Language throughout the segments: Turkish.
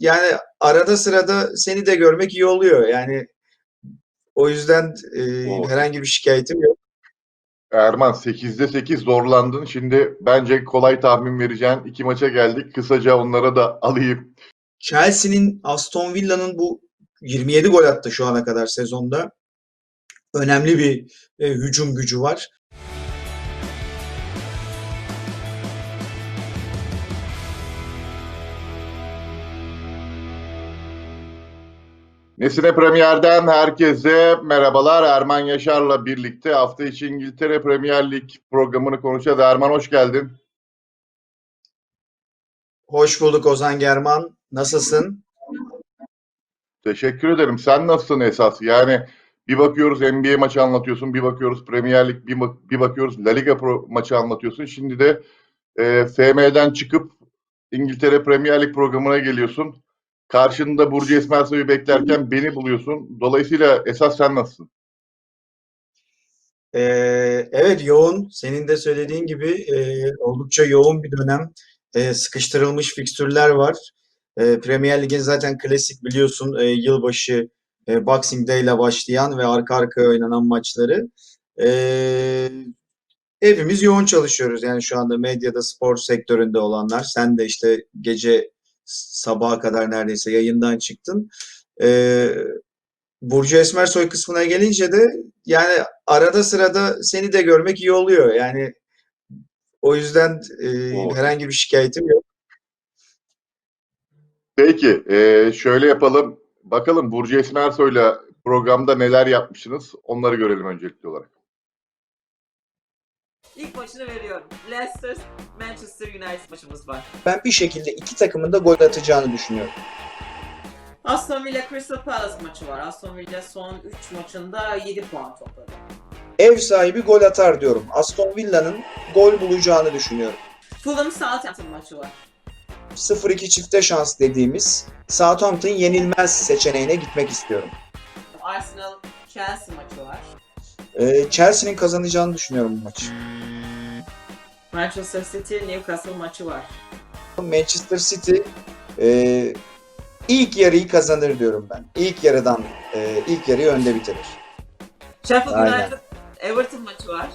yani arada sırada seni de görmek iyi oluyor. Yani o yüzden e, Oo. herhangi bir şikayetim yok. Erman 8'de 8 zorlandın. Şimdi bence kolay tahmin vereceğin iki maça geldik. Kısaca onlara da alayım. Chelsea'nin Aston Villa'nın bu 27 gol attı şu ana kadar sezonda. Önemli bir e, hücum gücü var. Nesine Premier'den herkese merhabalar. Erman Yaşar'la birlikte hafta içi İngiltere Premier Lig programını konuşacağız. Erman hoş geldin. Hoş bulduk Ozan German. Nasılsın? Teşekkür ederim. Sen nasılsın esas? Yani bir bakıyoruz NBA maçı anlatıyorsun, bir bakıyoruz Premier Lig, bir, bak- bir bakıyoruz La Liga Pro maçı anlatıyorsun. Şimdi de e, FM'den çıkıp İngiltere Premier Lig programına geliyorsun. Karşında Burcu Esmersoy'u beklerken beni buluyorsun. Dolayısıyla esas sen nasılsın? Ee, evet yoğun. Senin de söylediğin gibi e, oldukça yoğun bir dönem. E, sıkıştırılmış fikstürler var. E, Premier Lig'in zaten klasik biliyorsun e, yılbaşı e, Boxing Day ile başlayan ve arka arkaya oynanan maçları. E, hepimiz yoğun çalışıyoruz. Yani şu anda medyada, spor sektöründe olanlar. Sen de işte gece sabaha kadar neredeyse yayından çıktın. E, Burcu Esmersoy kısmına gelince de yani arada sırada seni de görmek iyi oluyor. Yani o yüzden e, Oo. herhangi bir şikayetim yok. Peki, e, şöyle yapalım. Bakalım Burcu Esmersoy'la programda neler yapmışsınız? Onları görelim öncelikli olarak. İlk maçını veriyorum. Leicester Manchester United maçımız var. Ben bir şekilde iki takımın da gol atacağını düşünüyorum. Aston Villa Crystal Palace maçı var. Aston Villa son 3 maçında 7 puan topladı. Ev sahibi gol atar diyorum. Aston Villa'nın gol bulacağını düşünüyorum. Fulham Southampton maçı var. 0-2 çifte şans dediğimiz Southampton yenilmez seçeneğine gitmek istiyorum. Arsenal Chelsea maçı var. E, Chelsea'nin kazanacağını düşünüyorum bu maçı. Manchester City Newcastle maçı var. Manchester City e, ilk yarıyı kazanır diyorum ben. İlk yarıdan e, ilk yarıyı önde bitirir. Sheffield. United Everton maçı var.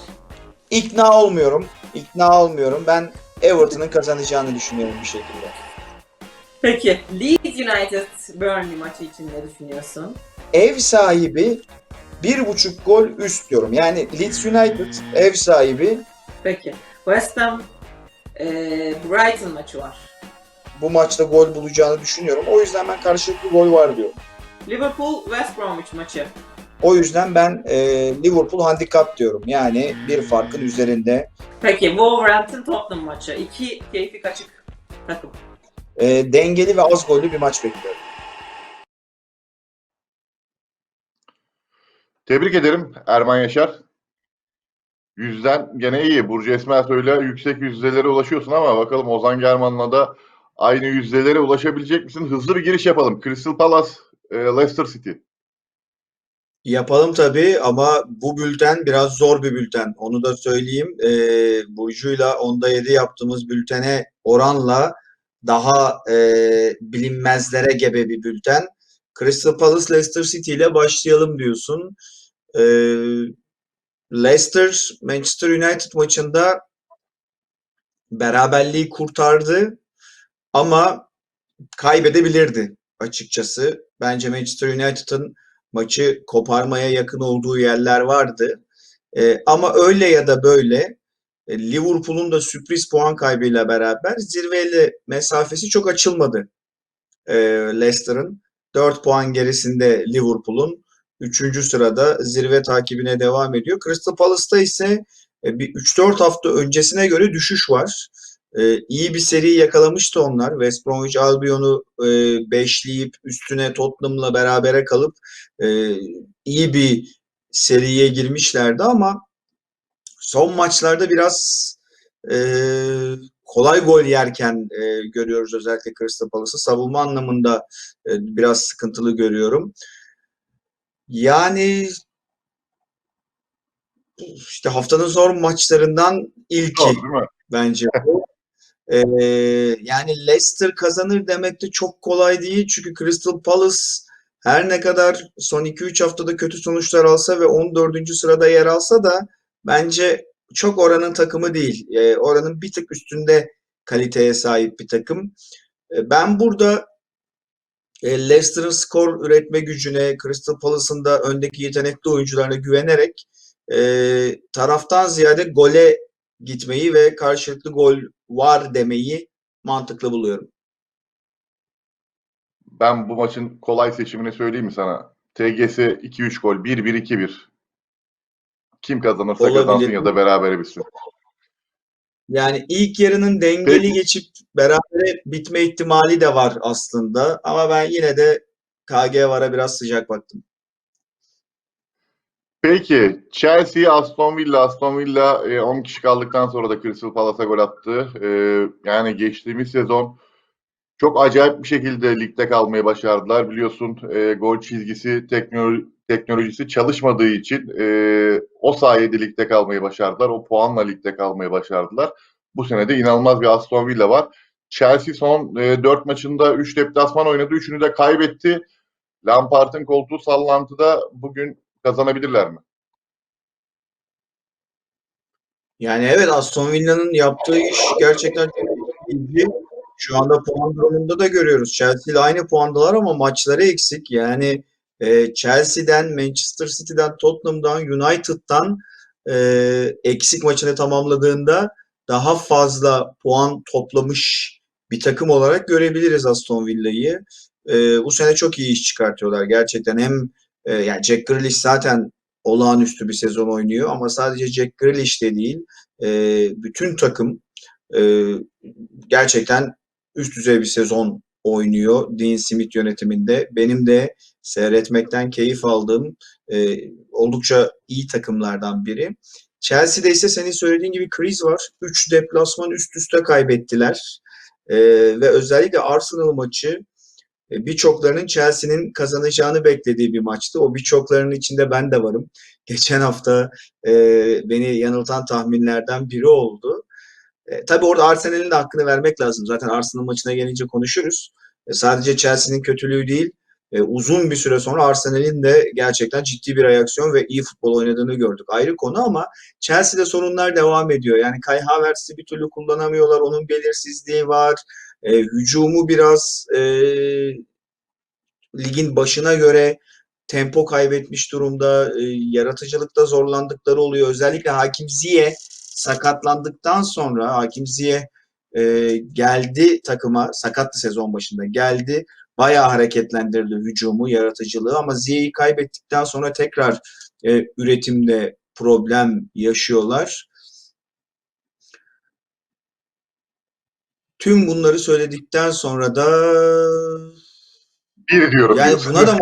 İkna olmuyorum. İkna olmuyorum. Ben Everton'ın kazanacağını düşünüyorum bir şekilde. Peki Leeds United Burnley maçı için ne düşünüyorsun? Ev sahibi bir buçuk gol üst diyorum. Yani Leeds United ev sahibi Peki West Ham eee, Brighton maçı var. bu maçta gol bulacağını düşünüyorum. O yüzden ben karşılıklı gol var diyorum. Liverpool West Bromwich maçı. O yüzden ben e, Liverpool handikap diyorum. Yani bir farkın üzerinde. Peki Wolverhampton Tottenham maçı. İki keyfi kaçık takım. E, dengeli ve az gollü bir maç bekliyorum. Tebrik ederim Erman Yaşar. Yüzden gene iyi. Burcu Esmersoy'la yüksek yüzdelere ulaşıyorsun ama bakalım Ozan German'la da aynı yüzdelere ulaşabilecek misin? Hızlı bir giriş yapalım. Crystal Palace, e, Leicester City. Yapalım tabii ama bu bülten biraz zor bir bülten. Onu da söyleyeyim. Ee, Burcu'yla onda 7 yaptığımız bültene oranla daha e, bilinmezlere gebe bir bülten. Crystal Palace Leicester City ile başlayalım diyorsun. Ee, Leicester Manchester United maçında beraberliği kurtardı ama kaybedebilirdi açıkçası. Bence Manchester United'ın maçı koparmaya yakın olduğu yerler vardı. Ee, ama öyle ya da böyle e, Liverpool'un da sürpriz puan kaybıyla beraber zirveyle mesafesi çok açılmadı. Ee, Leicester'ın 4 puan gerisinde Liverpool'un 3. sırada zirve takibine devam ediyor. Crystal Palace'ta ise e, bir 3-4 hafta öncesine göre düşüş var. Ee, iyi bir seri yakalamıştı onlar. West Bromwich Albion'u e, beşleyip üstüne Tottenham'la berabere kalıp e, iyi bir seriye girmişlerdi ama son maçlarda biraz e, kolay gol yerken e, görüyoruz özellikle Crystal Palace'ı. Savunma anlamında e, biraz sıkıntılı görüyorum. Yani işte haftanın zor maçlarından ilki değil mi? bence. Ee, yani Leicester kazanır demek de çok kolay değil. Çünkü Crystal Palace her ne kadar son 2-3 haftada kötü sonuçlar alsa ve 14. sırada yer alsa da bence çok oranın takımı değil. Ee, oranın bir tık üstünde kaliteye sahip bir takım. Ee, ben burada e, Leicester'ın skor üretme gücüne, Crystal Palace'ın da öndeki yetenekli oyuncularına güvenerek e, taraftan ziyade gole gitmeyi ve karşılıklı gol var demeyi mantıklı buluyorum. Ben bu maçın kolay seçimini söyleyeyim mi sana? TGS 2-3 gol, 1-1-2-1. Kim kazanırsa Olabilir. kazansın ya da berabere bitsin. Yani ilk yarının dengeli Peki. geçip berabere bitme ihtimali de var aslında. Ama ben yine de KG vara biraz sıcak baktım. Peki Chelsea, Aston Villa. Aston Villa e, 10 kişi kaldıktan sonra da Crystal Palace'a gol attı. E, yani geçtiğimiz sezon çok acayip bir şekilde ligde kalmayı başardılar. Biliyorsun e, gol çizgisi teknolo- teknolojisi çalışmadığı için e, o sayede ligde kalmayı başardılar. O puanla ligde kalmayı başardılar. Bu sene de inanılmaz bir Aston Villa var. Chelsea son e, 4 maçında 3 deplasman oynadı. 3'ünü de kaybetti. Lampard'ın koltuğu sallantıda bugün kazanabilirler mi? Yani evet Aston Villa'nın yaptığı iş gerçekten ilginç. Şu anda puan durumunda da görüyoruz. Chelsea ile aynı puandalar ama maçları eksik. Yani e, Chelsea'den, Manchester City'den, Tottenham'dan, United'dan e, eksik maçını tamamladığında daha fazla puan toplamış bir takım olarak görebiliriz Aston Villa'yı. E, bu sene çok iyi iş çıkartıyorlar gerçekten. Hem e, yani Jack Grealish zaten olağanüstü bir sezon oynuyor ama sadece Jack Grealish de değil e, bütün takım e, gerçekten üst düzey bir sezon oynuyor Dean Smith yönetiminde. Benim de seyretmekten keyif aldığım e, oldukça iyi takımlardan biri. Chelsea'de ise senin söylediğin gibi kriz var. 3 deplasman üst üste kaybettiler. E, ve özellikle Arsenal maçı e, birçoklarının Chelsea'nin kazanacağını beklediği bir maçtı. O birçoklarının içinde ben de varım. Geçen hafta e, beni yanıltan tahminlerden biri oldu. E, tabii orada Arsenal'in de hakkını vermek lazım. Zaten Arsenal maçına gelince konuşuruz. E, sadece Chelsea'nin kötülüğü değil, e, uzun bir süre sonra Arsenal'in de gerçekten ciddi bir reaksiyon ve iyi futbol oynadığını gördük. Ayrı konu ama Chelsea'de sorunlar devam ediyor. Yani Kai Havertz'i bir türlü kullanamıyorlar. Onun belirsizliği var. E, hücumu biraz e, ligin başına göre tempo kaybetmiş durumda. E, yaratıcılıkta zorlandıkları oluyor. Özellikle Hakim Ziyech sakatlandıktan sonra Hakim Ziyech e, geldi takıma. Sakattı sezon başında. Geldi. Bayağı hareketlendirdi hücumu, yaratıcılığı ama Ziyech'i kaybettikten sonra tekrar e, üretimde problem yaşıyorlar. Tüm bunları söyledikten sonra da Bir diyorum. yani diyorsun. buna da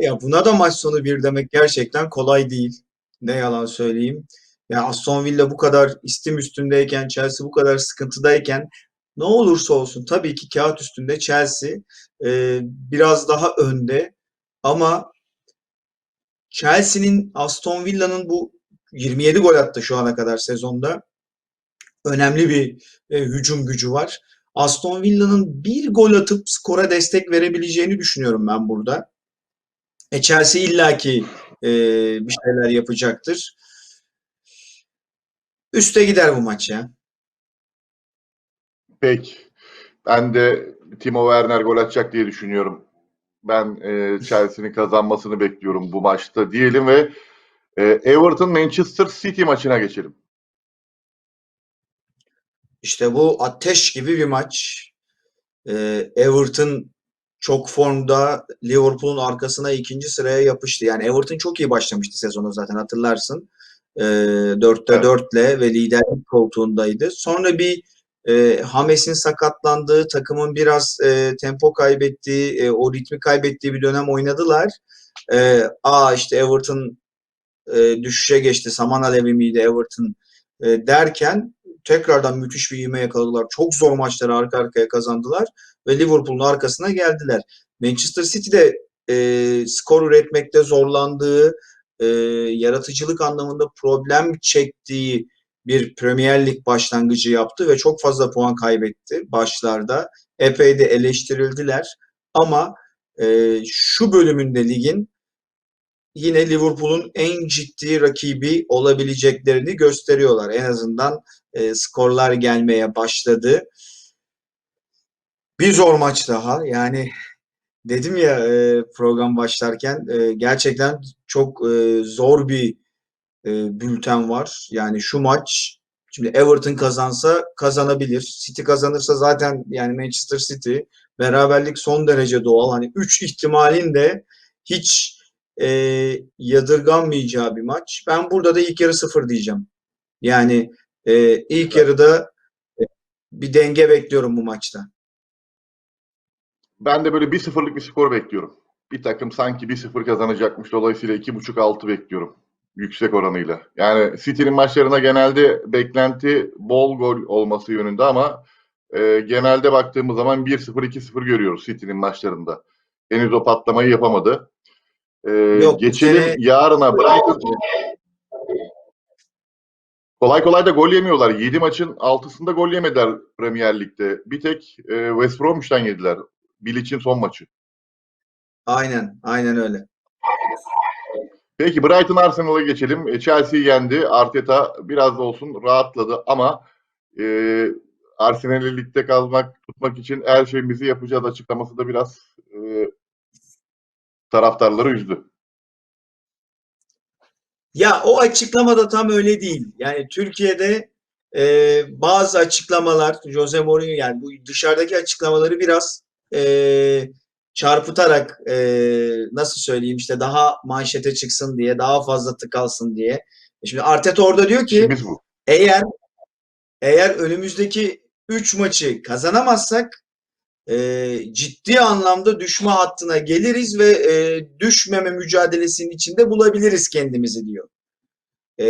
ya buna da maç sonu bir demek gerçekten kolay değil. Ne yalan söyleyeyim. Ya Aston Villa bu kadar istim üstündeyken, Chelsea bu kadar sıkıntıdayken ne olursa olsun tabii ki kağıt üstünde Chelsea e, biraz daha önde ama Chelsea'nin Aston Villa'nın bu 27 gol attı şu ana kadar sezonda. Önemli bir e, hücum gücü var. Aston Villa'nın bir gol atıp skora destek verebileceğini düşünüyorum ben burada. E Chelsea illaki e, bir şeyler yapacaktır. Üste gider bu maç ya. Peki. Ben de Timo Werner gol atacak diye düşünüyorum. Ben e, Chelsea'nin kazanmasını bekliyorum bu maçta diyelim ve e, Everton Manchester City maçına geçelim. İşte bu ateş gibi bir maç. E, Everton çok formda Liverpool'un arkasına ikinci sıraya yapıştı. Yani Everton çok iyi başlamıştı sezonu zaten hatırlarsın. E, 4'te Evet. 4'le ve liderlik koltuğundaydı. Sonra bir e, Hames'in sakatlandığı, takımın biraz e, tempo kaybettiği, e, o ritmi kaybettiği bir dönem oynadılar. E, aa işte Everton e, düşüşe geçti. Saman alevi miydi Everton e, derken tekrardan müthiş bir ivme yakaladılar. Çok zor maçları arka arkaya kazandılar ve Liverpool'un arkasına geldiler. Manchester City'de e, skor üretmekte zorlandığı, e, yaratıcılık anlamında problem çektiği bir Premier Lig başlangıcı yaptı ve çok fazla puan kaybetti başlarda. Epey de eleştirildiler ama e, şu bölümünde ligin yine Liverpool'un en ciddi rakibi olabileceklerini gösteriyorlar. En azından e, skorlar gelmeye başladı. Bir zor maç daha. Yani dedim ya e, program başlarken e, gerçekten çok e, zor bir e, bülten var. Yani şu maç şimdi Everton kazansa kazanabilir. City kazanırsa zaten yani Manchester City beraberlik son derece doğal. Hani 3 ihtimalin de hiç e, yadırganmayacağı bir maç. Ben burada da ilk yarı sıfır diyeceğim. Yani e, ilk yarıda e, bir denge bekliyorum bu maçta. Ben de böyle 1-0'lık bir skor bekliyorum. Bir takım sanki 1-0 kazanacakmış. Dolayısıyla 2.5-6 bekliyorum. Yüksek oranıyla. Yani City'nin maçlarına genelde beklenti bol gol olması yönünde ama e, genelde baktığımız zaman 1-0, 2-0 görüyoruz City'nin maçlarında. Henüz o patlamayı yapamadı. E, Yok, geçelim sene- yarına Brighton. Kolay kolay da gol yemiyorlar. 7 maçın 6'sında gol yemediler Premier Lig'de. Bir tek e, West Bromwich'ten yediler. Bilic'in son maçı. Aynen, aynen öyle. Peki Brighton Arsenal'a geçelim. E, Chelsea'yi yendi. Arteta biraz olsun rahatladı ama e, Arsenal'i ligde kalmak, tutmak için her şeyimizi yapacağız açıklaması da biraz e, taraftarları üzdü. Ya o açıklama da tam öyle değil. Yani Türkiye'de e, bazı açıklamalar Jose Mourinho yani bu dışarıdaki açıklamaları biraz e, çarpıtarak e, nasıl söyleyeyim işte daha manşete çıksın diye daha fazla tıkalsın diye. E Şimdi Arteta orada diyor ki eğer eğer önümüzdeki 3 maçı kazanamazsak e, ciddi anlamda düşme hattına geliriz ve e, düşmeme mücadelesinin içinde bulabiliriz kendimizi diyor. E,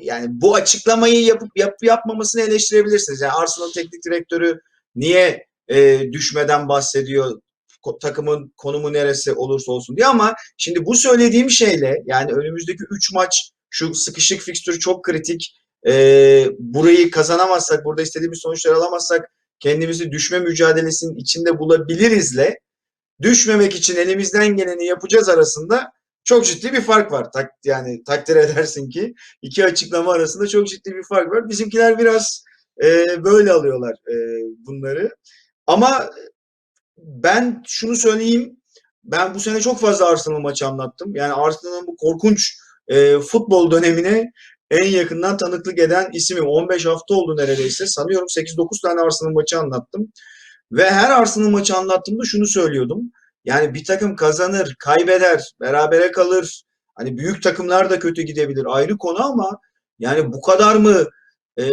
yani bu açıklamayı yapıp yap, yapmamasını eleştirebilirsiniz. Yani Arsenal teknik direktörü niye e, düşmeden bahsediyor? Takımın konumu neresi olursa olsun diye ama şimdi bu söylediğim şeyle yani önümüzdeki 3 maç şu sıkışık fikstürü çok kritik. E, burayı kazanamazsak, burada istediğimiz sonuçları alamazsak kendimizi düşme mücadelesinin içinde bulabilirizle düşmemek için elimizden geleni yapacağız arasında çok ciddi bir fark var. Tak, yani takdir edersin ki iki açıklama arasında çok ciddi bir fark var. Bizimkiler biraz e, böyle alıyorlar e, bunları. Ama ben şunu söyleyeyim. Ben bu sene çok fazla Arsenal maçı anlattım. Yani Arsenal'ın bu korkunç e, futbol dönemine en yakından tanıklık eden isimim. 15 hafta oldu neredeyse. Sanıyorum 8-9 tane Arsenal maçı anlattım. Ve her Arsenal maçı anlattığımda şunu söylüyordum. Yani bir takım kazanır, kaybeder, berabere kalır. Hani büyük takımlar da kötü gidebilir ayrı konu ama yani bu kadar mı e,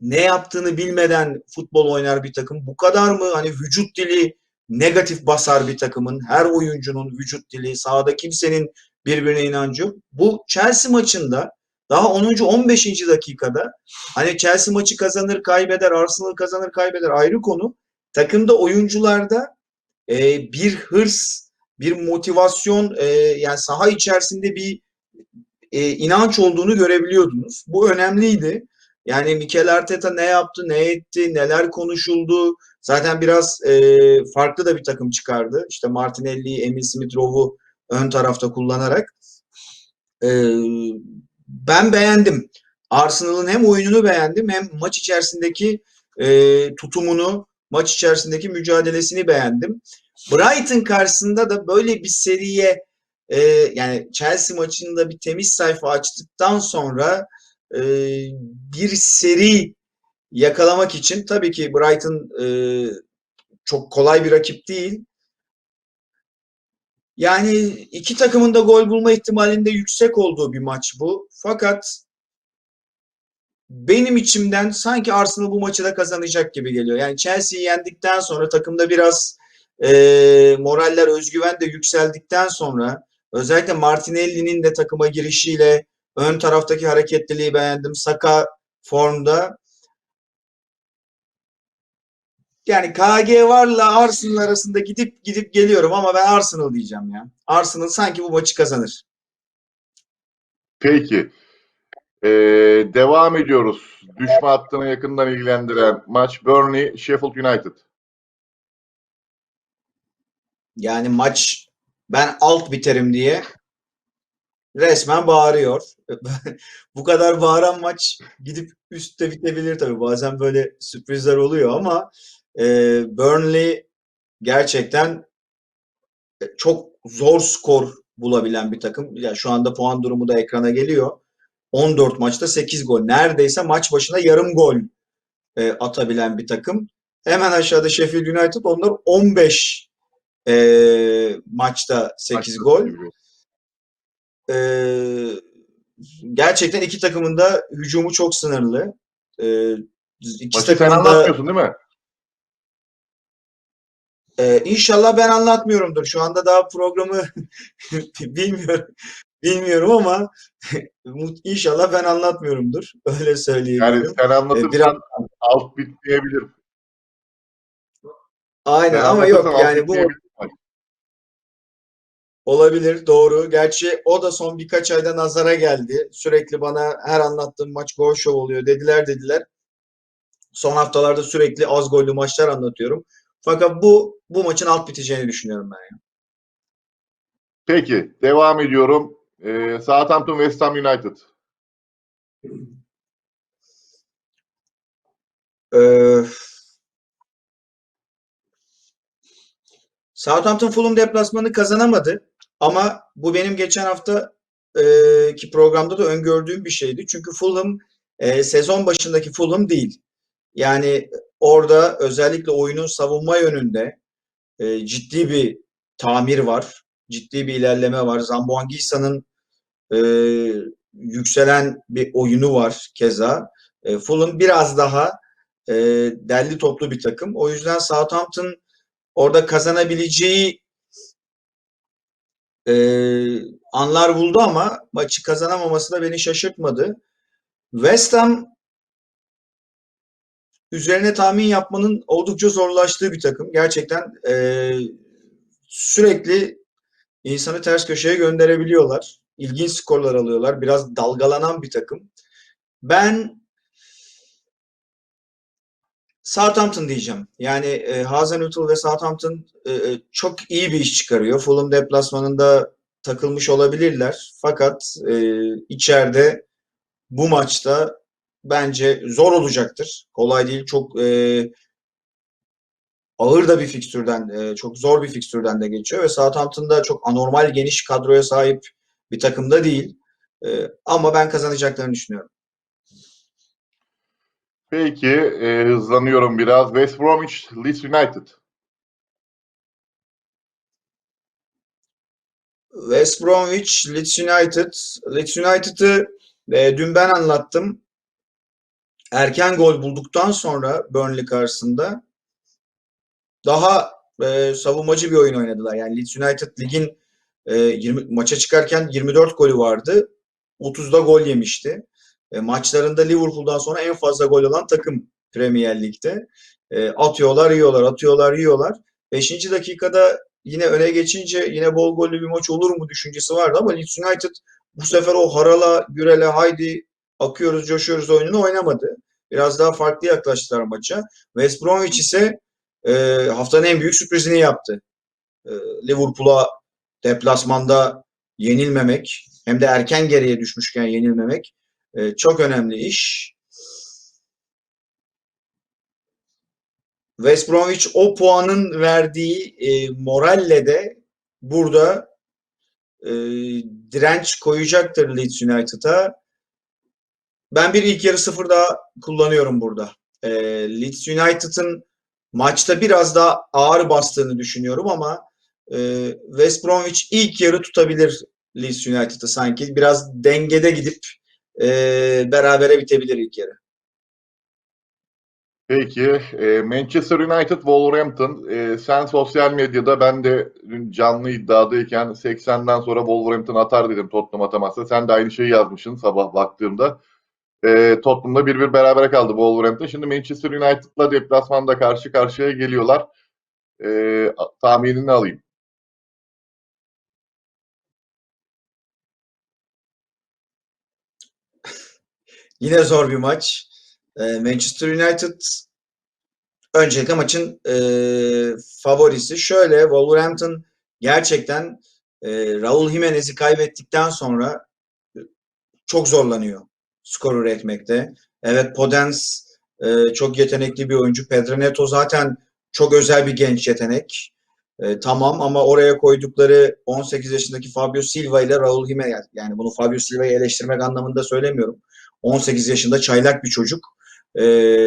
ne yaptığını bilmeden futbol oynar bir takım? Bu kadar mı hani vücut dili negatif basar bir takımın? Her oyuncunun vücut dili, sahada kimsenin birbirine inancı yok. Bu Chelsea maçında daha 10. 15. dakikada hani Chelsea maçı kazanır, kaybeder, Arsenal kazanır, kaybeder ayrı konu. Takımda oyuncularda e, bir hırs, bir motivasyon e, yani saha içerisinde bir e, inanç olduğunu görebiliyordunuz. Bu önemliydi. Yani Mikel Arteta ne yaptı, ne etti, neler konuşuldu. Zaten biraz e, farklı da bir takım çıkardı. İşte Martinelli'yi, Emil Smith-Rowe'u ön tarafta kullanarak. E, ben beğendim. Arsenal'ın hem oyununu beğendim hem maç içerisindeki e, tutumunu, maç içerisindeki mücadelesini beğendim. Brighton karşısında da böyle bir seriye e, yani Chelsea maçında bir temiz sayfa açtıktan sonra e, bir seri yakalamak için tabii ki Brighton e, çok kolay bir rakip değil. Yani iki takımın da gol bulma ihtimalinde yüksek olduğu bir maç bu. Fakat benim içimden sanki Arsenal bu maçı da kazanacak gibi geliyor. Yani Chelsea'yi yendikten sonra takımda biraz e, moraller, özgüven de yükseldikten sonra özellikle Martinelli'nin de takıma girişiyle ön taraftaki hareketliliği beğendim. Saka formda. Yani KG varla Arsenal arasında gidip gidip geliyorum ama ben Arsenal diyeceğim ya. Arsenal sanki bu maçı kazanır. Peki. Ee, devam ediyoruz. Düşme hattına yakından ilgilendiren maç Burnley Sheffield United. Yani maç ben alt biterim diye resmen bağırıyor. Bu kadar bağıran maç gidip üstte bitebilir tabii. Bazen böyle sürprizler oluyor ama e, Burnley gerçekten e, çok zor skor bulabilen bir takım. Ya şu anda puan durumu da ekrana geliyor. 14 maçta 8 gol. Neredeyse maç başına yarım gol e, atabilen bir takım. Hemen aşağıda Sheffield United onlar 15 e, maçta 8 gol. E, gerçekten iki takımın da hücumu çok sınırlı. E, iki sen takımın da anlatmıyorsun değil mi? e, inşallah ben anlatmıyorumdur. Şu anda daha programı bilmiyorum bilmiyorum ama inşallah ben anlatmıyorumdur. Öyle söyleyebilirim. Yani sen anlatırsan biraz- alt bitmeyebilir. Aynen Sen ama yok yani bu. Olabilir doğru. Gerçi o da son birkaç ayda nazara geldi. Sürekli bana her anlattığım maç gol şov oluyor dediler dediler. Son haftalarda sürekli az gollü maçlar anlatıyorum. Fakat bu bu maçın alt biteceğini düşünüyorum ben. Peki devam ediyorum. Ee, Southampton West Ham United. Ee, Southampton Fulham deplasmanı kazanamadı. Ama bu benim geçen hafta e, ki programda da öngördüğüm bir şeydi. Çünkü Fulham e, sezon başındaki Fulham değil. Yani orada özellikle oyunun savunma yönünde e, ciddi bir tamir var. Ciddi bir ilerleme var. Zamboanguisa'nın e, yükselen bir oyunu var keza. E, Fulham biraz daha e, derli toplu bir takım. O yüzden Southampton orada kazanabileceği e, anlar buldu ama maçı kazanamaması da beni şaşırtmadı. West Ham üzerine tahmin yapmanın oldukça zorlaştığı bir takım. Gerçekten e, sürekli insanı ters köşeye gönderebiliyorlar. İlginç skorlar alıyorlar. Biraz dalgalanan bir takım. Ben Southampton diyeceğim. Yani e, Hazenhüttl ve Southampton e, e, çok iyi bir iş çıkarıyor. Fulham deplasmanında takılmış olabilirler. Fakat e, içeride bu maçta bence zor olacaktır. Kolay değil. Çok e, ağır da bir fikstürden, e, çok zor bir fikstürden de geçiyor ve Southampton'da çok anormal geniş kadroya sahip bir takımda değil. E, ama ben kazanacaklarını düşünüyorum. Peki e, hızlanıyorum biraz. West Bromwich Leeds United. West Bromwich, Leeds United. Leeds United'ı e, dün ben anlattım. Erken gol bulduktan sonra Burnley karşısında daha e, savunmacı bir oyun oynadılar. Yani Leeds United ligin e, 20 maça çıkarken 24 golü vardı. 30'da gol yemişti. E, maçlarında Liverpool'dan sonra en fazla gol alan takım Premier Lig'de. E, atıyorlar, yiyorlar, atıyorlar, yiyorlar. 5. dakikada yine öne geçince yine bol gollü bir maç olur mu düşüncesi vardı ama Leeds United bu sefer o harala, gürele, haydi akıyoruz, coşuyoruz oyununu oynamadı. Biraz daha farklı yaklaştılar maça. West Bromwich ise e, haftanın en büyük sürprizini yaptı. E, Liverpool'a deplasmanda yenilmemek hem de erken geriye düşmüşken yenilmemek e, çok önemli iş. West Bromwich o puanın verdiği e, moralle de burada e, direnç koyacaktır Leeds United'a. Ben bir ilk yarı sıfır daha kullanıyorum burada. E, Leeds United'ın maçta biraz daha ağır bastığını düşünüyorum ama e, West Bromwich ilk yarı tutabilir Leeds United'ı sanki. Biraz dengede gidip e, berabere bitebilir ilk yarı. Peki Manchester United Wolverhampton. Sen sosyal medyada ben de dün canlı iddiadayken 80'den sonra Wolverhampton atar dedim Tottenham atamazsa. Sen de aynı şeyi yazmışsın sabah baktığımda. E, Tottenham'da bir bir berabere kaldı Wolverhampton. Şimdi Manchester United'la deplasmanda karşı karşıya geliyorlar. Tahminini alayım. Yine zor bir maç. Ee, Manchester United öncelikle maçın e, favorisi. Şöyle Wolverhampton gerçekten e, Raul Jimenez'i kaybettikten sonra çok zorlanıyor skor üretmekte. Evet Podence e, çok yetenekli bir oyuncu. Pedro Neto zaten çok özel bir genç yetenek. E, tamam ama oraya koydukları 18 yaşındaki Fabio Silva ile Raul Jimenez yani bunu Fabio Silva'yı eleştirmek anlamında söylemiyorum. 18 yaşında çaylak bir çocuk. E,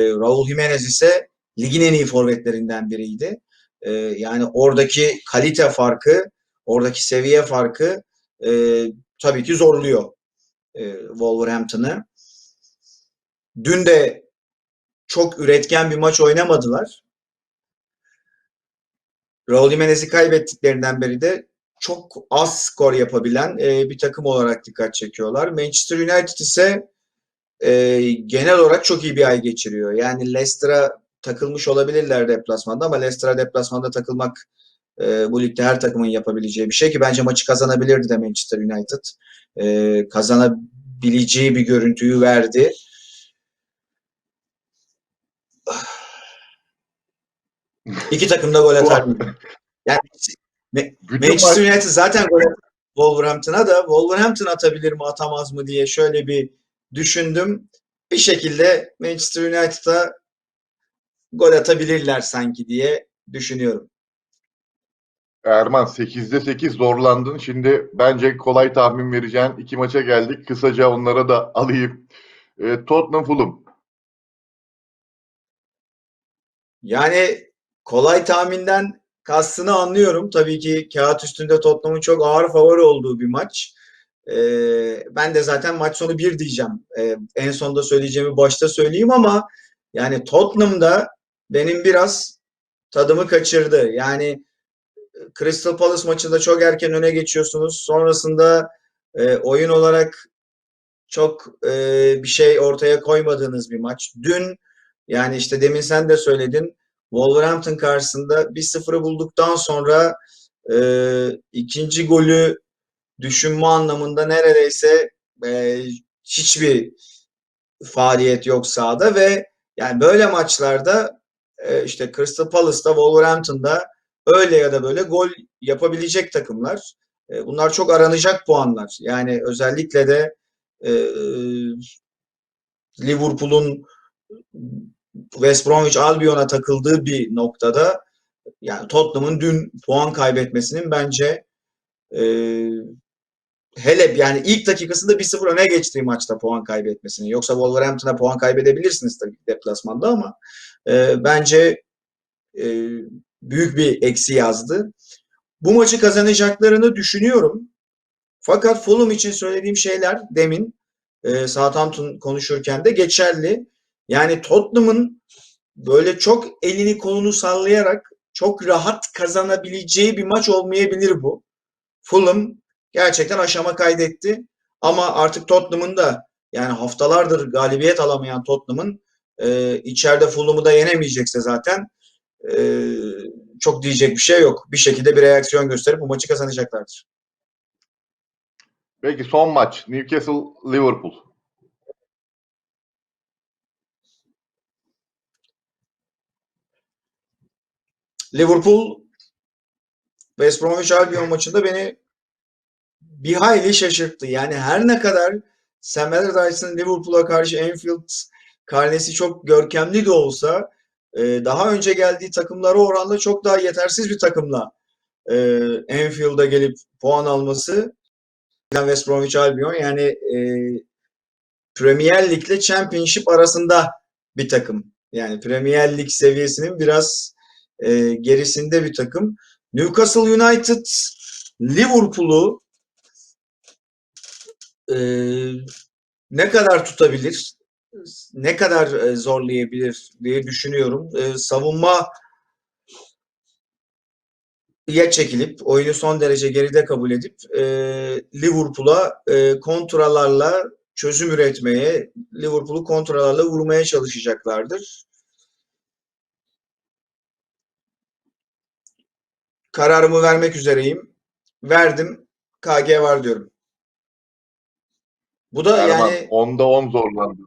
Raul Jimenez ise ligin en iyi forvetlerinden biriydi. E, yani oradaki kalite farkı, oradaki seviye farkı e, tabii ki zorluyor e, Wolverhampton'ı. Dün de çok üretken bir maç oynamadılar. Raul Jimenez'i kaybettiklerinden beri de çok az skor yapabilen e, bir takım olarak dikkat çekiyorlar. Manchester United ise e, genel olarak çok iyi bir ay geçiriyor. Yani Leicester'a takılmış olabilirler deplasmanda ama Leicester'a deplasmanda takılmak e, bu ligde her takımın yapabileceği bir şey ki bence maçı kazanabilirdi de Manchester United. E, kazanabileceği bir görüntüyü verdi. İki takım da gol atar. Yani Manchester United zaten gol Wolverhampton'a da Wolverhampton atabilir mi atamaz mı diye şöyle bir düşündüm. Bir şekilde Manchester United'a gol atabilirler sanki diye düşünüyorum. Erman 8'de 8 zorlandın. Şimdi bence kolay tahmin vereceğin iki maça geldik. Kısaca onlara da alayım. E, Tottenham Fulham. Yani kolay tahminden kastını anlıyorum. Tabii ki kağıt üstünde Tottenham'ın çok ağır favori olduğu bir maç. Ee, ben de zaten maç sonu 1 diyeceğim. Ee, en sonda söyleyeceğimi başta söyleyeyim ama yani Tottenham'da benim biraz tadımı kaçırdı. Yani Crystal Palace maçında çok erken öne geçiyorsunuz. Sonrasında e, oyun olarak çok e, bir şey ortaya koymadığınız bir maç. Dün yani işte demin sen de söyledin Wolverhampton karşısında 1-0'ı bulduktan sonra e, ikinci golü düşünme anlamında neredeyse e, hiçbir faaliyet yok sahada ve yani böyle maçlarda e, işte Crystal Palace'da Wolverhampton'da öyle ya da böyle gol yapabilecek takımlar. E, bunlar çok aranacak puanlar. Yani özellikle de e, Liverpool'un West Bromwich Albion'a takıldığı bir noktada yani Tottenham'ın dün puan kaybetmesinin bence e, hele yani ilk dakikasında 1-0 öne geçtiği maçta puan kaybetmesini. Yoksa Wolverhampton'a puan kaybedebilirsiniz tabii deplasmanda ama e, bence e, büyük bir eksi yazdı. Bu maçı kazanacaklarını düşünüyorum. Fakat Fulham için söylediğim şeyler demin e, Southampton konuşurken de geçerli. Yani Tottenham'ın böyle çok elini kolunu sallayarak çok rahat kazanabileceği bir maç olmayabilir bu. Fulham gerçekten aşama kaydetti. Ama artık Tottenham'ın da yani haftalardır galibiyet alamayan Tottenham'ın e, içeride Fulham'ı da yenemeyecekse zaten e, çok diyecek bir şey yok. Bir şekilde bir reaksiyon gösterip bu maçı kazanacaklardır. Peki son maç. Newcastle Liverpool. Liverpool West Bromwich Albion maçında beni bir hayli şaşırttı. Yani her ne kadar Sam Allardyce'ın Liverpool'a karşı Anfield karnesi çok görkemli de olsa e, daha önce geldiği takımlara oranla çok daha yetersiz bir takımla e, Anfield'a gelip puan alması West Bromwich Albion yani e, Premier Lig ile Championship arasında bir takım. Yani Premier Lig seviyesinin biraz e, gerisinde bir takım. Newcastle United Liverpool'u e, ne kadar tutabilir, ne kadar e, zorlayabilir diye düşünüyorum. E, savunma ya çekilip oyunu son derece geride kabul edip e, Liverpool'a e, kontralarla çözüm üretmeye, Liverpool'u kontralarla vurmaya çalışacaklardır. Kararımı vermek üzereyim. Verdim. KG var diyorum. Bu da Erman yani 10'da 10 zorlandı.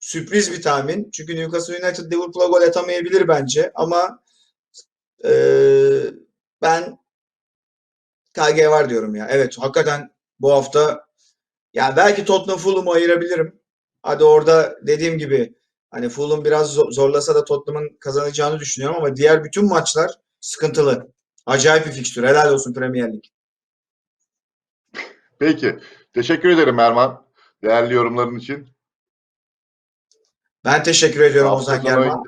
sürpriz bir tahmin. Çünkü Newcastle United Liverpool'a gol atamayabilir bence ama eee, ben KG var diyorum ya. Evet hakikaten bu hafta ya belki Tottenham Fulham'ı ayırabilirim. Hadi orada dediğim gibi hani Fulham biraz zo- zorlasa da Tottenham'ın kazanacağını düşünüyorum ama diğer bütün maçlar sıkıntılı. Acayip bir fikstür. Helal olsun Premier Lig. Peki. Teşekkür ederim Erman. Değerli yorumların için. Ben teşekkür ediyorum Hafta Ozan German.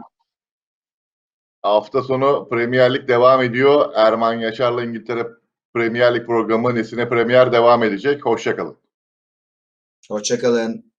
hafta sonu Premier Lig devam ediyor. Erman Yaşar'la İngiltere Premier Lig programı Nesine Premier devam edecek. Hoşçakalın. Hoşçakalın.